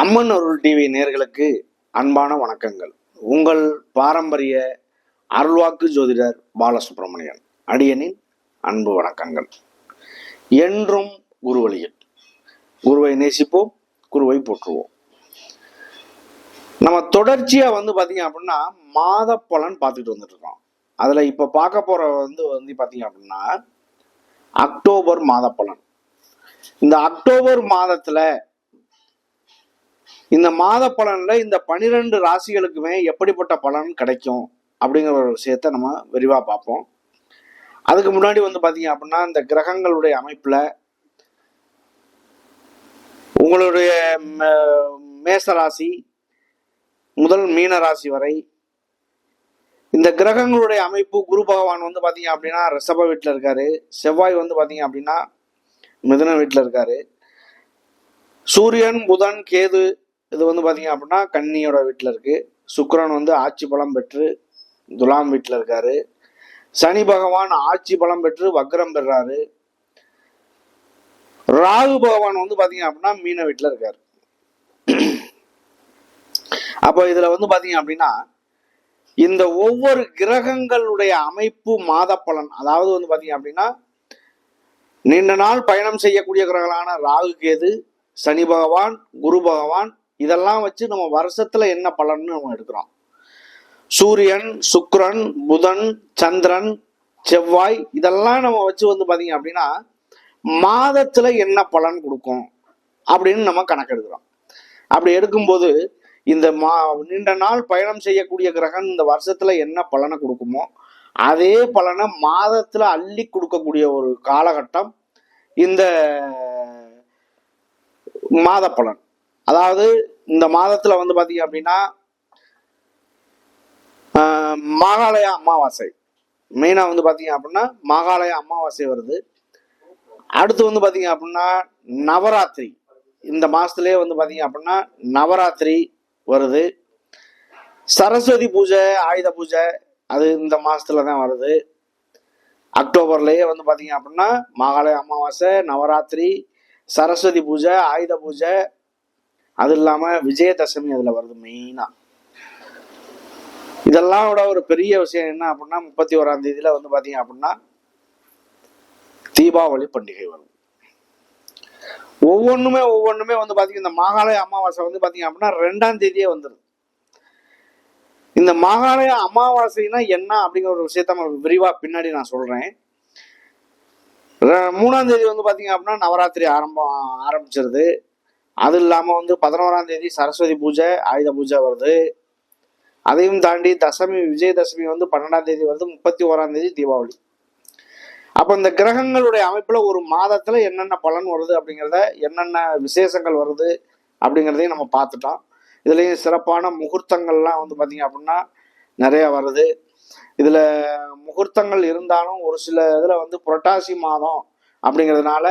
அம்மன் அருள் TV நேர்களுக்கு அன்பான வணக்கங்கள். உங்கள் பாரம்பரிய அருள்வாக்கு ஜோதிடர் பாலசுப்ரமணியன் அடியனின் அன்பு வணக்கங்கள். என்றும் குருவழியில் குருவை நேசிப்போம் குருவை போற்றுவோம். நம்ம தொடர்ச்சியா வந்து பாத்தீங்க அப்படின்னா மாத பலன் பார்த்துட்டு வந்துட்டு இருக்கோம் அதுல இப்ப பார்க்க போற வந்து வந்து பாத்தீங்க அப்படின்னா அக்டோபர் மாத பலன். இந்த அக்டோபர் மாதத்துல இந்த மாத பலன்ல இந்த பனிரெண்டு ராசிகளுக்குமே எப்படிப்பட்ட பலன் கிடைக்கும் அப்படிங்கிற ஒரு விஷயத்த நம்ம விரிவாக பார்ப்போம். அதுக்கு முன்னாடி வந்து பார்த்தீங்க அப்படின்னா இந்த கிரகங்களுடைய அமைப்பில் உங்களுடைய மேச ராசி முதல் மீன ராசி வரை இந்த கிரகங்களுடைய அமைப்பு குரு பகவான் வந்து பார்த்தீங்க அப்படின்னா ரிஷப வீட்டில் இருக்காரு. செவ்வாய் வந்து பார்த்தீங்க அப்படின்னா மிதுன வீட்டில் இருக்காரு. சூரியன் புதன் கேது இது வந்து பார்த்தீங்க அப்படின்னா கன்னியோட வீட்டில் இருக்குது சுக்கரன் வந்து ஆட்சி பலம் பெற்று துலாம் வீட்டில் இருக்காரு. சனி பகவான் ஆட்சி பலம் பெற்று வக்ரம் பெறாரு. ராகு பகவான் வந்து பார்த்தீங்க அப்படின்னா மீன வீட்டில் இருக்கார். அப்போ இதில் வந்து பார்த்தீங்க அப்படின்னா இந்த ஒவ்வொரு கிரகங்களுடைய அமைப்பு மாத பலன் அதாவது வந்து பார்த்தீங்க அப்படின்னா நீண்ட நாள் பயணம் செய்யக்கூடிய கிரகங்களான ராகு கேது சனி பகவான் குரு பகவான் இதெல்லாம் வச்சு நம்ம வருஷத்துல என்ன பலன்னு நம்ம எடுக்கிறோம். சூரியன் சுக்ரன் புதன் சந்திரன் செவ்வாய் இதெல்லாம் நம்ம வச்சு வந்து பாத்தீங்க அப்படின்னா மாதத்துல என்ன பலன் கொடுக்கும் அப்படின்னு நம்ம கணக்கெடுக்கிறோம் அப்படி எடுக்கும்போது இந்த மா நீண்ட நாள் பயணம் செய்யக்கூடிய கிரகம் இந்த வருஷத்துல என்ன பலனை கொடுக்குமோ அதே பலனை மாதத்துல அள்ளி கொடுக்கக்கூடிய ஒரு காலகட்டம் இந்த மாத பலன். அதாவது இந்த மாதத்துல வந்து பாத்தீங்க அப்படின்னா ஆஹ், அமாவாசை. மெயினா வந்து பாத்தீங்க அப்படின்னா மாகாளய அமாவாசை வருது. அடுத்து வந்து பாத்தீங்க அப்படின்னா நவராத்திரி. இந்த மாசத்துலயே வந்து பாத்தீங்க அப்படின்னா நவராத்திரி வருது. சரஸ்வதி பூஜை ஆயுத பூஜை அது இந்த மாசத்துல தான் வருது. அக்டோபர்லயே வந்து பாத்தீங்க அப்படின்னா மகாலய அமாவாசை நவராத்திரி சரஸ்வதி பூஜை ஆயுத பூஜை அது இல்லாம விஜயதசமி அதுல வருது மெயினா இதெல்லாம் விட ஒரு பெரிய விஷயம் என்ன அப்படின்னா முப்பத்தி ஓராம் தேதியில வந்து பாத்தீங்க அப்படின்னா தீபாவளி பண்டிகை வரும். ஒவ்வொன்றுமே ஒவ்வொன்றுமே வந்து பாத்தீங்க இந்த மாகாலய அமாவாசை வந்து பாத்தீங்க அப்படின்னா ரெண்டாம் தேதியே வந்துடும் இந்த மாகாலய அமாவாசைனா என்ன அப்படிங்கிற ஒரு விஷயத்த நம்ம விரிவா பின்னாடி நான் சொல்றேன். மூணாம் தேதி வந்து பாத்தீங்க அப்படின்னா நவராத்திரி ஆரம்பம் ஆரம்பிச்சிருது. அது இல்லாமல் வந்து பதினோராம் தேதி சரஸ்வதி பூஜை ஆயுத பூஜை வருது. அதையும் தாண்டி தசமி விஜயதசமி வந்து பன்னெண்டாம் தேதி வருது முப்பத்தி ஓராம் தேதி தீபாவளி. அப்போ இந்த கிரகங்களுடைய அமைப்பில் ஒரு மாதத்தில் என்னென்ன பலன் வருது அப்படிங்கிறத என்னென்ன விசேஷங்கள் வருது அப்படிங்கிறதையும் நம்ம பார்த்துட்டோம். இதுலேயும் சிறப்பான முகூர்த்தங்கள்லாம் வந்து பார்த்திங்க அப்படின்னா நிறைய வருது. இதில் முகூர்த்தங்கள் இருந்தாலும் ஒரு சில இதில் வந்து புரட்டாசி மாதம் அப்படிங்கிறதுனால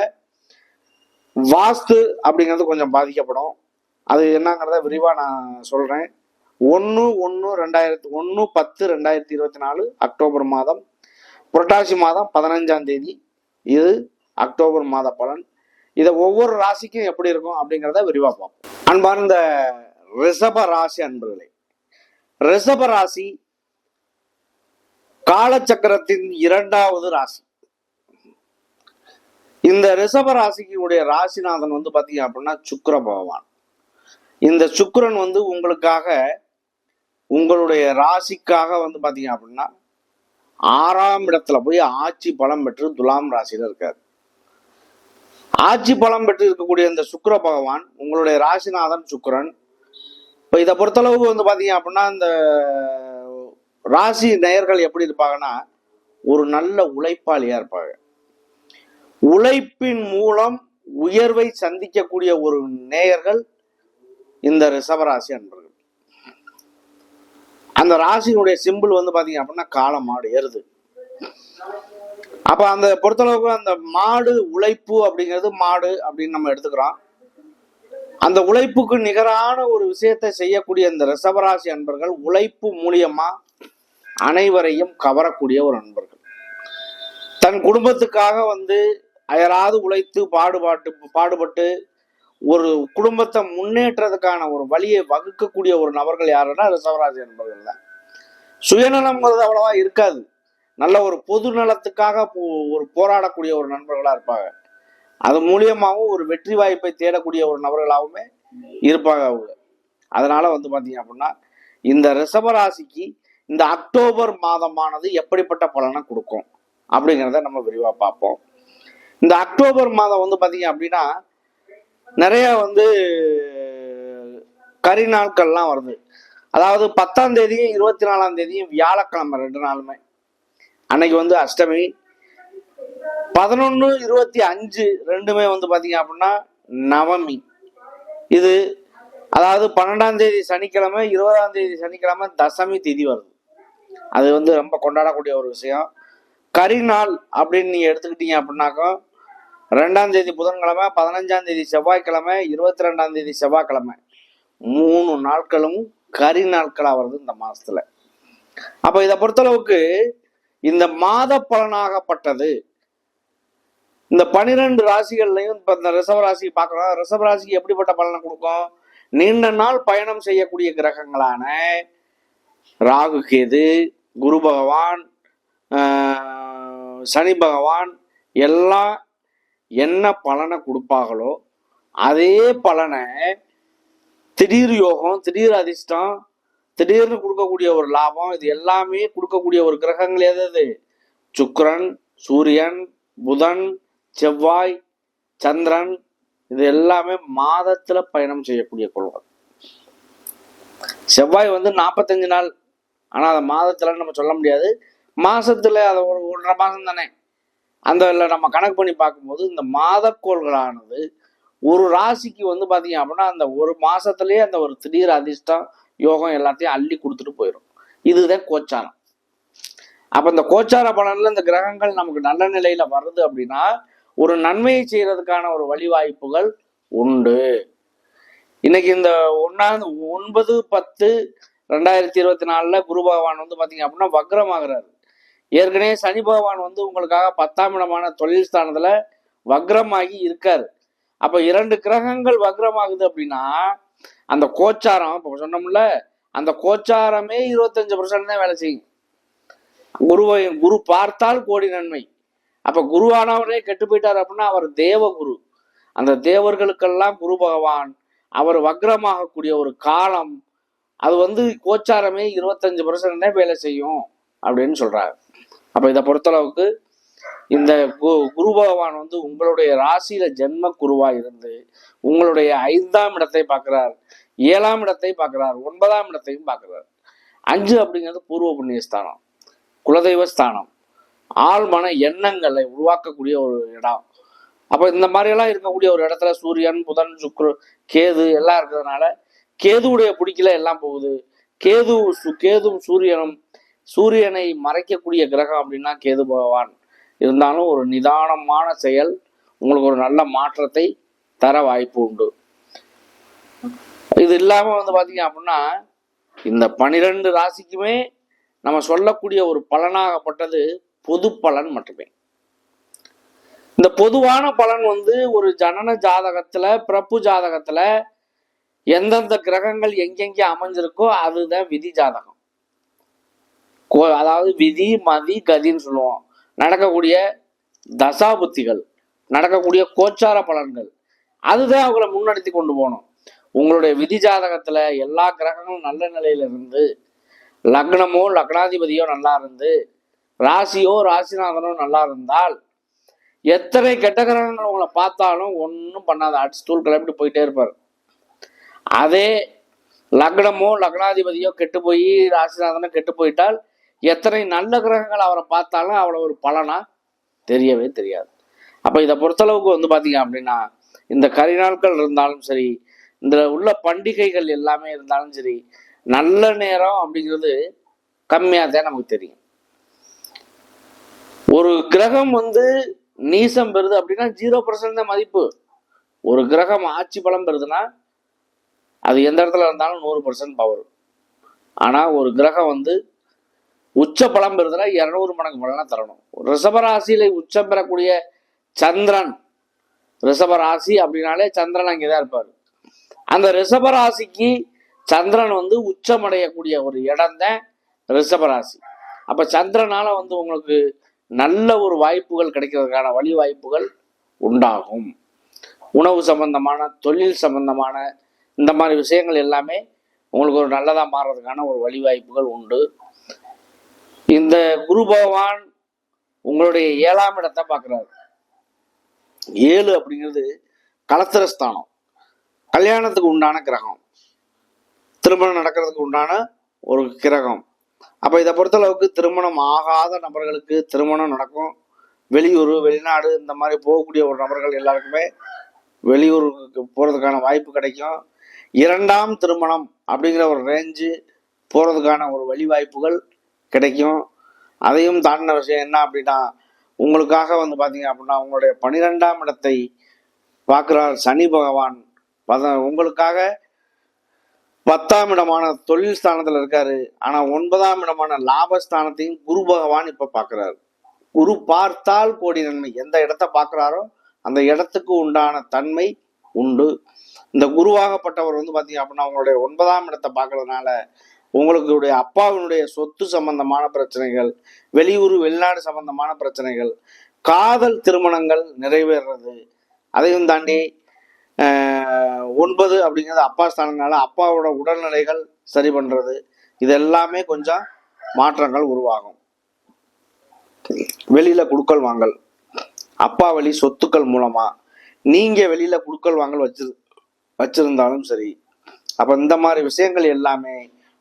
வாஸ்து அப்படிங்கிறது கொஞ்சம் பாதிக்கப்படும். அது என்னங்கிறத விரிவாக நான் சொல்கிறேன் ஒன்று ஒன்று ரெண்டாயிரத்தி ஒன்று பத்து ரெண்டாயிரத்தி இருபத்தி நாலு அக்டோபர் மாதம். புரட்டாசி மாதம் பதினஞ்சாம் தேதி. இது அக்டோபர் மாத பலன். இதை ஒவ்வொரு ராசிக்கும் எப்படி இருக்கும் அப்படிங்கிறத விரிவாக பார்ப்போம். அன்பார்ந்த ரிஷப ராசி அன்பர்களே ரிஷப ராசி காலச்சக்கரத்தின் இரண்டாவது ராசி. இந்த ரிஷப ராசிக்குடைய ராசிநாதன் வந்து பார்த்தீங்க அப்படின்னா சுக்கர பகவான். இந்த சுக்கிரன் வந்து உங்களுக்காக உங்களுடைய ராசிக்காக வந்து பார்த்தீங்க அப்படின்னா ஆறாம் இடத்துல போய் ஆட்சி பலம் பெற்று துலாம் ராசியில் இருக்காரு. ஆட்சி பலம் பெற்று இருக்கக்கூடிய இந்த சுக்கர பகவான் உங்களுடைய ராசிநாதன் சுக்கிரன். இப்போ இதை பொறுத்தளவுக்கு வந்து பார்த்தீங்க அப்படின்னா இந்த ராசி நேயர்கள் எப்படி இருப்பாங்கன்னா ஒரு நல்ல உழைப்பாளியாக இருப்பாங்க. உழைப்பின் மூலம் உயர்வை சந்திக்கக்கூடிய ஒரு நேயர்கள் இந்த ரிஷபராசி அன்பர்கள். அந்த ராசியினுடைய சிம்பிள் வந்து பாத்தீங்க அப்படின்னா காளை மாடு எருது அப்ப அந்த பொறுத்தளவுக்கு அந்த மாடு உழைப்பு அப்படிங்கிறது மாடு அப்படின்னு நம்ம எடுத்துக்கிறோம். அந்த உழைப்புக்கு நிகரான ஒரு விஷயத்தை செய்யக்கூடிய இந்த ரிஷபராசி அன்பர்கள் உழைப்பு மூலியமா அனைவரையும் கவரக்கூடிய ஒரு அன்பர்கள். தன் குடும்பத்துக்காக வந்து அயராது உழைத்து பாடுபாட்டு பாடுபட்டு ஒரு குடும்பத்தை முன்னேற்றத்துக்கான ஒரு வழியை வகுக்கக்கூடிய ஒரு நபர்கள் யாருன்னா ரிசவராசி என்பவர்கள் தான். சுயநலம்ங்கிறது அவ்வளவா இருக்காது. நல்ல ஒரு பொது நலத்துக்காக போ- ஒரு போராடக்கூடிய ஒரு நண்பர்களா இருப்பாங்க. அது மூலியமாகவும் ஒரு வெற்றி வாய்ப்பை தேடக்கூடிய ஒரு நபர்களாகவுமே இருப்பாங்க அவங்க. அதனால வந்து பாத்தீங்க அப்படின்னா இந்த ரிஷபராசிக்கு இந்த அக்டோபர் மாதமானது எப்படிப்பட்ட பலனை கொடுக்கும்? அப்படிங்கிறத நம்ம விரிவா பார்ப்போம். இந்த அக்டோபர் மாதம் வந்து பார்த்தீங்க அப்படின்னா நிறைய வந்து கறி நாட்கள்லாம் வருது. அதாவது பத்தாம் தேதியும் இருபத்தி நாலாம் தேதியும் வியாழக்கிழமை ரெண்டு நாளுமே. அன்னைக்கு வந்து அஷ்டமி. பதினொன்று இருபத்தி அஞ்சு ரெண்டுமே வந்து பார்த்தீங்க அப்படின்னா நவமி. இது அதாவது பன்னெண்டாம் தேதி சனிக்கிழமை இருபதாம் தேதி சனிக்கிழமை தசமி திதி வருது. அது வந்து ரொம்ப கொண்டாடக்கூடிய ஒரு விஷயம். கரிநாள் அப்படின்னு நீங்கள் எடுத்துக்கிட்டீங்க அப்படின்னாக்கா ரெண்டாம் தேதி புதன்கிழமை பதினஞ்சாம் தேதி செவ்வாய்க்கிழமை இருபத்தி ரெண்டாம் தேதி செவ்வாய்க்கிழமை. மூணு நாட்களும் கரி நாட்களாக வருது இந்த மாதத்தில் அப்போ இதை பொறுத்தளவுக்கு இந்த மாத பலனாகப்பட்டது. இந்த பனிரெண்டு ராசிகள்லையும் இப்போ இந்த ரிசவ ராசி பார்க்குறோம். ரிசவ ராசிக்கு எப்படிப்பட்ட பலனை கொடுக்கும்? நீண்ட நாள் பயணம் செய்யக்கூடிய கிரகங்களான ராகு கேது குரு பகவான் சனி பகவான் எல்லாம் என்ன பலனை கொடுப்பாங்களோ அதே பலனை திடீர் யோகம் திடீர் அதிர்ஷ்டம் திடீர்னு கொடுக்கக்கூடிய ஒரு லாபம் இது எல்லாமே கொடுக்கக்கூடிய ஒரு கிரகங்கள் எது எது சூரியன் புதன் செவ்வாய் சந்திரன் இது எல்லாமே மாதத்துல பயணம் செய்யக்கூடிய கொள்கை செவ்வாய் வந்து நாற்பத்தஞ்சு நாள். ஆனா அதை மாதத்துலன்னு நம்ம சொல்ல முடியாது. மாசத்துல அதை ஒரு ஒன்றரை மாசம் தானே அந்த நம்ம கணக்கு பண்ணி பார்க்கும்போது இந்த மாதக்கோள்களானது ஒரு ராசிக்கு வந்து பார்த்தீங்க அப்படின்னா அந்த ஒரு மாசத்துலயே அந்த ஒரு திடீர் அதிர்ஷ்டம் யோகம் எல்லாத்தையும் அள்ளி கொடுத்துட்டு போயிடும் இதுதான் கோச்சாரம். அப்ப இந்த கோச்சார பலன்ல இந்த கிரகங்கள் நமக்கு நல்ல நிலையில வருது அப்படின்னா ஒரு நன்மையை செய்யறதுக்கான ஒரு வழிவாய்ப்புகள் உண்டு. இன்னைக்கு இந்த ஒன்னாவது ஒன்பது பத்து ரெண்டாயிரத்தி இருபத்தி நாலுல குரு பகவான் வந்து பாத்தீங்க அப்படின்னா வக்ரமாகிறாரு. ஏற்கனவே சனி பகவான் வந்து உங்களுக்காக பத்தாம் இடமான தொழில் ஸ்தானத்துல வக்ரமாகி இருக்காரு. அப்ப இரண்டு கிரகங்கள் வக்ரமாகுது அப்படின்னா அந்த கோச்சாரம் இப்ப சொன்னோம்ல அந்த கோச்சாரமே இருபத்தஞ்சு பர்சன்ட் தான் வேலை செய்யும். குருவை குரு பார்த்தால் கோடி நன்மை. அப்ப குருவானவரே கெட்டு போயிட்டார் அப்படின்னா அவர் தேவ குரு அந்த தேவர்களுக்கெல்லாம் குரு பகவான் அவர் வக்ரமாகக்கூடிய ஒரு காலம் அது வந்து கோச்சாரமே இருபத்தஞ்சு பர்சன்ட் தான் வேலை செய்யும் அப்படின்னு சொல்றாரு. அப்ப இதை பொறுத்தளவுக்கு இந்த கு- குரு பகவான் வந்து உங்களுடைய ராசியில ஜென்ம குருவா இருந்து உங்களுடைய ஐந்தாம் இடத்தை பார்க்கிறார் ஏழாம் இடத்தை பார்க்கிறார் ஒன்பதாம் இடத்தையும் பார்க்கிறார். அஞ்சு அப்படிங்கிறது பூர்வ புண்ணிய ஸ்தானம் குலதெய்வ ஸ்தானம் ஆழ்மன எண்ணங்களை உருவாக்கக்கூடிய ஒரு இடம். அப்ப இந்த மாதிரி எல்லாம் இருக்கக்கூடிய ஒரு இடத்துல சூரியன் புதன் சுக்ரு கேது எல்லாம் இருக்கிறதுனால கேதுவுடைய பிடிக்கல எல்லாம் போகுது. கேது சு- கேதும் சூரியனும் சூரியனை மறைக்கக்கூடிய கிரகம் அப்படின்னா கேது பகவான். இருந்தாலும் ஒரு நிதானமான செயல் உங்களுக்கு ஒரு நல்ல மாற்றத்தை தர வாய்ப்பு உண்டு. இது இல்லாம வந்து பாத்தீங்க அப்படின்னா இந்த பனிரெண்டு ராசிக்குமே நம்ம சொல்லக்கூடிய ஒரு பலனாகப்பட்டது பொது பலன் மட்டுமே. இந்த பொதுவான பலன் வந்து ஒரு ஜனன ஜாதகத்துல பிறப்பு ஜாதகத்துல எந்தெந்த கிரகங்கள் எங்கெங்கே அமைஞ்சிருக்கோ அதுதான் விதி ஜாதகம். அதாவது விதி மதி கதின்னு சொல்லுவோம். நடக்கக்கூடிய தசாபுத்திகள் நடக்கக்கூடிய கோச்சார பலன்கள் அதுதான் அவங்கள முன்னெடுத்து கொண்டு போகணும். உங்களுடைய விதி ஜாதகத்துல எல்லா கிரகங்களும் நல்ல நிலையில இருந்து லக்னமோ லக்னாதிபதியோ நல்லா இருந்து ராசியோ ராசிநாதனோ நல்லா இருந்தால் எத்தனை கெட்ட கிரகங்கள் உங்களை பார்த்தாலும் ஒன்றும் பண்ணாத அடிச்சு தூள் கிளம்பிட்டு போயிட்டே இருப்பார். அதே லக்னமோ லக்னாதிபதியோ கெட்டு போய் ராசிநாதனோ கெட்டு போயிட்டால் எத்தனை நல்ல கிரகங்கள் அவரை பார்த்தாலும் அவ்வளோ ஒரு பலனா தெரியவே தெரியாது. அப்போ இதை பொறுத்தளவுக்கு வந்து பார்த்தீங்க அப்படின்னா இந்த கரிநாட்கள் இருந்தாலும் சரி இந்த உள்ள பண்டிகைகள் எல்லாமே இருந்தாலும் சரி நல்ல நேரம் அப்படிங்கிறது கம்மியாக தான் நமக்கு தெரியும். ஒரு கிரகம் வந்து நீசம் பெறுது அப்படின்னா ஜீரோ பர்சன்ட் தான் மதிப்பு. ஒரு கிரகம் ஆட்சி பலம் பெறுதுன்னா அது எந்த இடத்துல இருந்தாலும் நூறு பர்சன்ட் பவர் ஆனால் ஒரு கிரகம் வந்து உச்ச பலம் பெறுதுன்னா இரநூறு மடங்கு பலனை தரணும். ரிஷபராசியில உச்சம் பெறக்கூடிய சந்திரன் ரிஷபராசி அப்படின்னாலே சந்திரன் அங்கே தான் இருப்பார். அந்த ரிஷபராசிக்கு சந்திரன் வந்து உச்சமடையக்கூடிய ஒரு இடம் தான் ரிஷபராசி. அப்போ சந்திரனால் வந்து உங்களுக்கு நல்ல ஒரு வாய்ப்புகள் கிடைக்கிறதுக்கான வழி வாய்ப்புகள் உண்டாகும். உணவு சம்பந்தமான தொழில் சம்பந்தமான இந்த மாதிரி விஷயங்கள் எல்லாமே உங்களுக்கு ஒரு நல்லதாக மாறுறதுக்கான ஒரு வழிவாய்ப்புகள் உண்டு. இந்த குரு பகவான் உங்களுடைய ஏழாம் இடத்தை பார்க்குறாரு. ஏழு அப்படிங்கிறது கலத்திரஸ்தானம் கல்யாணத்துக்கு உண்டான கிரகம். திருமணம் நடக்கிறதுக்கு உண்டான ஒரு கிரகம். அப்போ இதை பொறுத்தளவுக்கு திருமணம் ஆகாத நபர்களுக்கு திருமணம் நடக்கும். வெளியூர் வெளிநாடு இந்த மாதிரி போகக்கூடிய ஒரு நபர்கள் எல்லாருக்குமே வெளியூருக்கு போகிறதுக்கான வாய்ப்பு கிடைக்கும். இரண்டாம் திருமணம் அப்படிங்கிற ஒரு ரேஞ்சு போகிறதுக்கான ஒரு வழிவாய்ப்புகள் கிடைக்கும். அதையும் தாண்டின விஷயம் என்ன அப்படின்னா உங்களுக்காக வந்து பார்த்தீங்க அப்படின்னா உங்களுடைய பனிரெண்டாம் இடத்தை பார்க்குறார் சனி பகவான். பத உங்களுக்காக பத்தாம் இடமான தொழில் ஸ்தானத்தில் இருக்காரு. ஆனால் ஒன்பதாம் இடமான லாபஸ்தானத்தையும் குரு பகவான் இப்போ பார்க்குறாரு. குரு பார்த்தால் கோடி நன்மை. எந்த இடத்த பார்க்குறாரோ அந்த இடத்துக்கு உண்டான தன்மை உண்டு. இந்த குருவாகப்பட்டவர் வந்து பார்த்தீங்க அப்படின்னா அவங்களுடைய ஒன்பதாம் இடத்தை பார்க்கறதுனால உங்களுடைய அப்பாவினுடைய சொத்து சம்பந்தமான பிரச்சனைகள் வெளியூர் வெளிநாடு சம்பந்தமான பிரச்சனைகள் காதல் திருமணங்கள் நிறைவேறது அதையும் தாண்டி ஒன்பது அப்படிங்கிறது அப்பா ஸ்தானனால அப்பாவோட உடல்நிலைகள் சரி பண்ணுறது இது எல்லாமே கொஞ்சம் மாற்றங்கள் உருவாகும். வெளியில் குடுக்கல் வாங்கல். அப்பா வழி சொத்துக்கள் மூலமாக நீங்கள் வெளியில் குடுக்கல் வாங்கல் வச்சு வச்சிருந்தாலும் சரி. அப்போ இந்த மாதிரி விஷயங்கள் எல்லாமே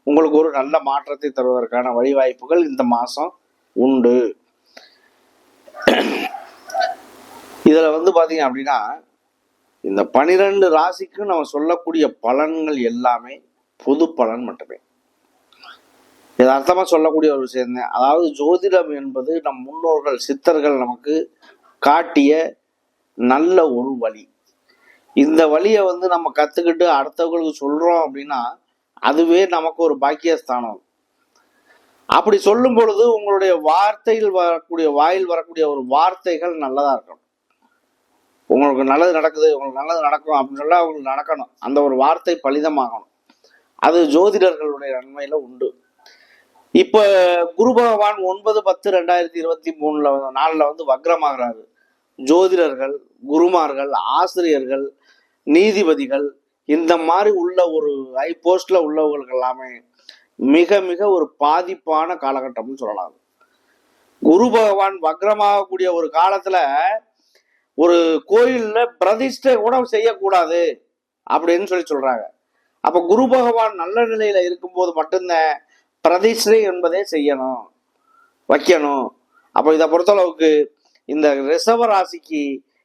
உங்களுக்கு ஒரு நல்ல மாற்றத்தை தருவதற்கான வழிவாய்ப்புகள் இந்த மாதம் உண்டு. இதில் வந்து பார்த்தீங்க அப்படின்னா இந்த பனிரெண்டு ராசிக்கும் நம்ம சொல்லக்கூடிய பலன்கள் எல்லாமே பொது பலன் மட்டுமே. யதார்த்தமா சொல்லக்கூடிய ஒரு விஷயம் தான் அதாவது ஜோதிடம் என்பது நம் முன்னோர்கள் சித்தர்கள் நமக்கு காட்டிய நல்ல ஒரு வழி. இந்த வழியை வந்து நம்ம கற்றுக்கிட்டு அடுத்தவங்களுக்கு சொல்கிறோம் அப்படின்னா அதுவே நமக்கு ஒரு பாக்கியஸ்தானம். அப்படி சொல்லும் பொழுது உங்களுடைய வார்த்தையில் வரக்கூடிய வாயில் வரக்கூடிய ஒரு வார்த்தைகள் நல்லதா இருக்கணும். உங்களுக்கு நல்லது நடக்குது உங்களுக்கு நல்லது நடக்கும் அப்படின்னு சொல்லி அவங்களுக்கு நடக்கணும். அந்த ஒரு வார்த்தை பலிதமாகணும். அது ஜோதிடர்களுடைய நன்மையில உண்டு. இப்ப குரு பகவான் ஒன்பது பத்து ரெண்டாயிரத்தி இருபத்தி மூணுல வந்து- வந்து வக்ரமாகிறாரு. ஜோதிடர்கள் குருமார்கள் ஆசிரியர்கள் நீதிபதிகள் இந்த மாதிரி உள்ள ஒரு ஹை போஸ்ட்ல உள்ளவங்களுக்கு எல்லாமே மிக மிக ஒரு பாதிப்பான காலகட்டம்னு சொல்லலாம். குரு பகவான் வக்ரமாகக்கூடிய ஒரு காலத்துல ஒரு கோயில்ல பிரதிஷ்டை கூட செய்யக்கூடாது அப்படின்னு சொல்லி சொல்றாங்க. அப்ப குரு பகவான் நல்ல நிலையில இருக்கும்போது மட்டும்தான் பிரதிஷ்டை என்பதே செய்யணும் வைக்கணும். அப்போ இதை பொறுத்தளவுக்கு இந்த ரிஷப ராசிக்கு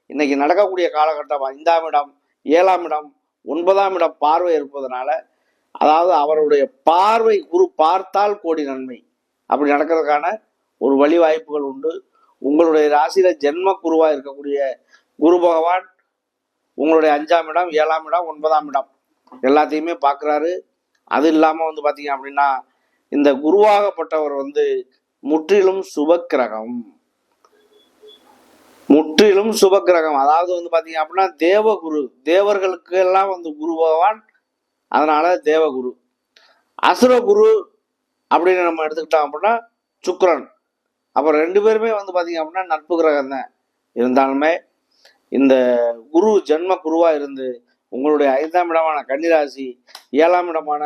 இன்னைக்கு நடக்கக்கூடிய காலகட்டம் ஐந்தாம் இடம் ஏழாம் இடம் ஒன்பதாம் இடம் பார்வை இருப்பதனால அதாவது அவருடைய பார்வை குரு பார்த்தால் கோடி நன்மை. அப்படி நடக்கிறதுக்கான ஒரு வழி வாய்ப்புகள் உண்டு. உங்களுடைய ராசியில ஜென்ம குருவா இருக்கக்கூடிய குரு பகவான் உங்களுடைய அஞ்சாம் இடம் ஏழாம் இடம் ஒன்பதாம் இடம். எல்லாத்தையுமே பார்க்குறாரு. அது இல்லாமல் வந்து பார்த்தீங்க அப்படின்னா இந்த குருவாகப்பட்டவர் வந்து முற்றிலும் சுபக்கிரகம். முற்றிலும் சுபக்கிரகம். அதாவது வந்து பார்த்தீங்க அப்படின்னா தேவகுரு தேவர்களுக்கு எல்லாம் வந்து குரு பகவான் அதனால தேவகுரு. அசுரகுரு அப்படின்னு நம்ம எடுத்துக்கிட்டோம் அப்படின்னா சுக்கிரன். அப்புறம் ரெண்டு பேருமே வந்து பார்த்தீங்க அப்படின்னா நட்பு கிரகம் தான் இருந்தாலுமே இந்த குரு ஜென்ம குருவாக இருந்து உங்களுடைய ஐந்தாம் இடமான கன்னிராசி ஏழாம் இடமான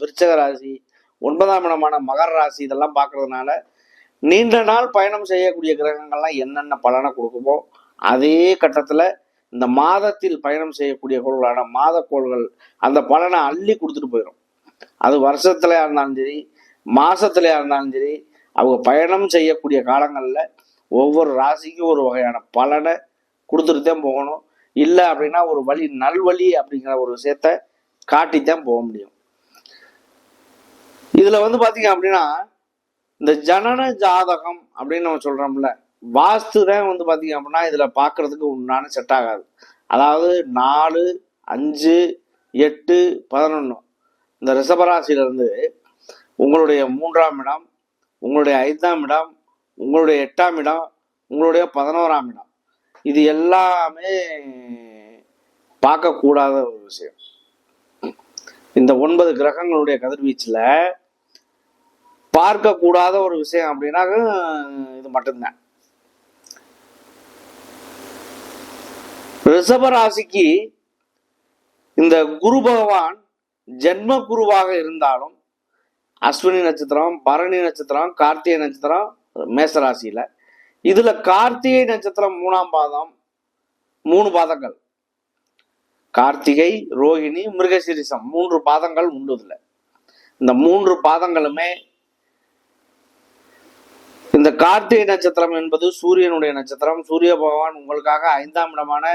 விருச்சக ராசி ஒன்பதாம் இடமான மகர ராசி இதெல்லாம் பார்க்கறதுனால நீண்ட நாள் பயணம் செய்யக்கூடிய கிரகங்கள்லாம் என்னென்ன பலனை கொடுக்குமோ அதே கட்டத்தில் இந்த மாதத்தில் பயணம் செய்யக்கூடிய கோள்களான மாத கோள்கள் அந்த பலனை அள்ளி கொடுத்துட்டு போயிடும் அது வருஷத்துலையாக இருந்தாலும் சரி மாதத்துலையாக இருந்தாலும் சரி அவங்க பயணம் செய்யக்கூடிய காலங்களில் ஒவ்வொரு ராசிக்கும் ஒரு வகையான பலனை கொடுத்துட்டு தான் போகணும். இல்லை அப்படின்னா ஒரு வழி நல்வழி அப்படிங்கிற ஒரு விஷயத்த காட்டித்தான் போக முடியும். இதுல வந்து பாத்தீங்க அப்படின்னா இந்த ஜனன ஜாதகம் அப்படின்னு நம்ம சொல்றோம்ல வாஸ்து தான் வந்து பார்த்திங்க அப்படின்னா இதில் பார்க்கறதுக்கு உண்டான செட் ஆகாது. அதாவது நாலு அஞ்சு எட்டு பதினொன்று இந்த ரிஷபராசியிலேருந்து உங்களுடைய மூன்றாம் இடம் உங்களுடைய ஐந்தாம் இடம் உங்களுடைய எட்டாம் இடம் உங்களுடைய பதினோராம் இடம். இது எல்லாமே பார்க்கக்கூடாத ஒரு விஷயம். இந்த ஒன்பது கிரகங்களுடைய கதிர்வீச்சில் பார்க்கக்கூடாத ஒரு விஷயம் அப்படின்னாக்க இது மட்டும்தான். ரிஷபராசிக்கு இந்த குரு பகவான் ஜென்ம குருவாக இருந்தாலும் அஸ்வினி நட்சத்திரம் பரணி நட்சத்திரம் கார்த்திகை நட்சத்திரம் மேசராசியில் இதில் கார்த்திகை நட்சத்திரம் மூணாம் பாதம் மூணு பாதங்கள். கார்த்திகை ரோகிணி மிருகசிரிசம் மூன்று பாதங்கள் உண்டு இதில். இந்த மூன்று பாதங்களுமே இந்த கார்த்திகை நட்சத்திரம் என்பது சூரியனுடைய நட்சத்திரம். சூரிய பகவான் உங்களுக்காக ஐந்தாம் இடமான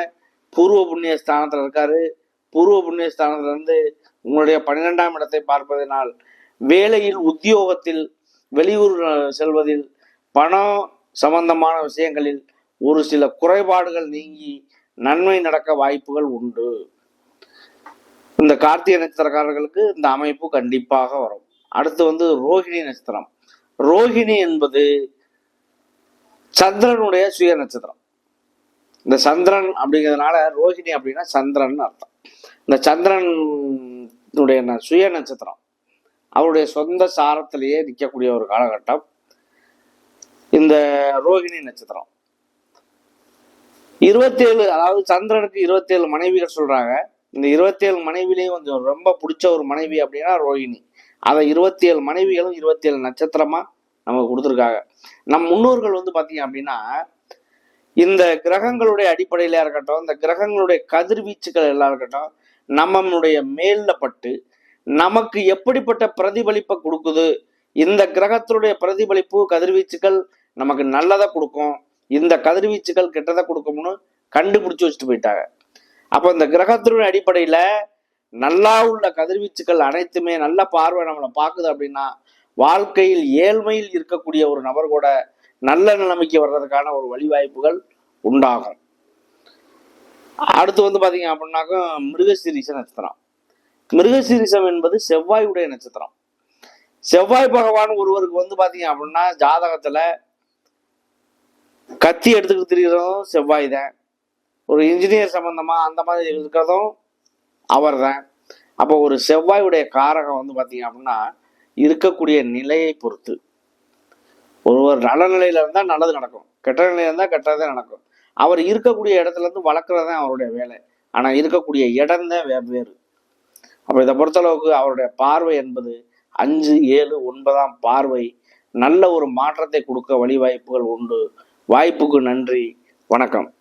பூர்வ புண்ணிய ஸ்தானத்துல இருக்காரு. பூர்வ புண்ணிய ஸ்தானத்திலிருந்து உங்களுடைய பன்னிரெண்டாம் இடத்தை பார்ப்பதனால் வேலையில் உத்தியோகத்தில் வெளியூர் செல்வதில் பணம் சம்பந்தமான விஷயங்களில் ஒரு சில குறைபாடுகள் நீங்கி நன்மை நடக்க வாய்ப்புகள் உண்டு. இந்த கார்த்திகை நட்சத்திரக்காரர்களுக்கு இந்த அமைப்பு கண்டிப்பாக வரும். அடுத்து வந்து ரோஹிணி நட்சத்திரம். ரோஹிணி என்பது சந்திரனுடைய சுய நட்சத்திரம். இந்த சந்திரன் அப்படிங்கிறதுனால ரோஹிணி அப்படின்னா சந்திரன் அர்த்தம். இந்த சந்திரனுடைய சுய நட்சத்திரம் அவருடைய சொந்த சாரத்திலேயே நிற்கக்கூடிய ஒரு காலகட்டம். இந்த ரோகிணி நட்சத்திரம். இருபத்தேழு அதாவது சந்திரனுக்கு இருபத்தேழு மனைவிகள் சொல்றாங்க. இந்த இருபத்தேழு மனைவிலையும் கொஞ்சம் ரொம்ப பிடிச்ச ஒரு மனைவி அப்படின்னா ரோகிணி அதை இருபத்தி ஏழு மனைவிகளும் இருபத்தி ஏழு நட்சத்திரமா நமக்கு கொடுத்துருக்காங்க. நம் முன்னோர்கள் வந்து பார்த்தீங்க அப்படின்னா இந்த கிரகங்களுடைய அடிப்படையில இருக்கட்டும் இந்த கிரகங்களுடைய கதிர்வீச்சுகள் எல்லாம் இருக்கட்டும் நம்மளுடைய மேல்ல பட்டு நமக்கு எப்படிப்பட்ட பிரதிபலிப்பை கொடுக்குது இந்த கிரகத்தினுடைய பிரதிபலிப்பு கதிர்வீச்சுகள் நமக்கு நல்லதை கொடுக்கும் இந்த கதிர்வீச்சுகள் கெட்டதை கொடுக்கும்னு கண்டுபிடிச்சு வச்சுட்டு போயிட்டாங்க. அப்போ இந்த கிரகத்தினுடைய அடிப்படையில நல்லா உள்ள கதிர்வீச்சுகள் அனைத்துமே நல்ல பார்வை நம்மளை பார்க்குது அப்படின்னா வாழ்க்கையில் ஏழ்மையில் இருக்கக்கூடிய ஒரு நபர் கூட நல்ல நிலைமைக்கு வர்றதுக்கான ஒரு வழிவாய்ப்புகள் உண்டாகும். அடுத்து வந்து பாத்தீங்க அப்படின்னாக்கா மிருகசீரிச நட்சத்திரம். மிருகசீரிசம் என்பது செவ்வாயுடைய நட்சத்திரம். செவ்வாய் பகவான் ஒருவருக்கு வந்து பாத்தீங்க அப்படின்னா ஜாதகத்துல கத்தி எடுத்துக்கிட்டு திரிகிறதும் செவ்வாய் தான். ஒரு இன்ஜினியர் சம்பந்தமா அந்த மாதிரி இருக்கிறதும் அவர் தான். அப்போ ஒரு செவ்வாயுடைய காரகம் வந்து பாத்தீங்க அப்படின்னா இருக்கக்கூடிய நிலையை பொறுத்து. ஒருவர் நல்ல நிலையில இருந்தால் நல்லது நடக்கும். கெட்ட நிலையில இருந்தால் கெட்டதே நடக்கும். அவர் இருக்கக்கூடிய இடத்துல இருந்து வளர்க்குறது தான் அவருடைய வேலை. ஆனால் இருக்கக்கூடிய இடம் தான் வெவ்வேறு அப்போ இதை பொறுத்தளவுக்கு அவருடைய பார்வை என்பது அஞ்சு ஏழு ஒன்பதாம் பார்வை நல்ல ஒரு மாற்றத்தை கொடுக்க வழிவாய்ப்புகள் உண்டு. வாய்ப்புக்கு நன்றி. வணக்கம்.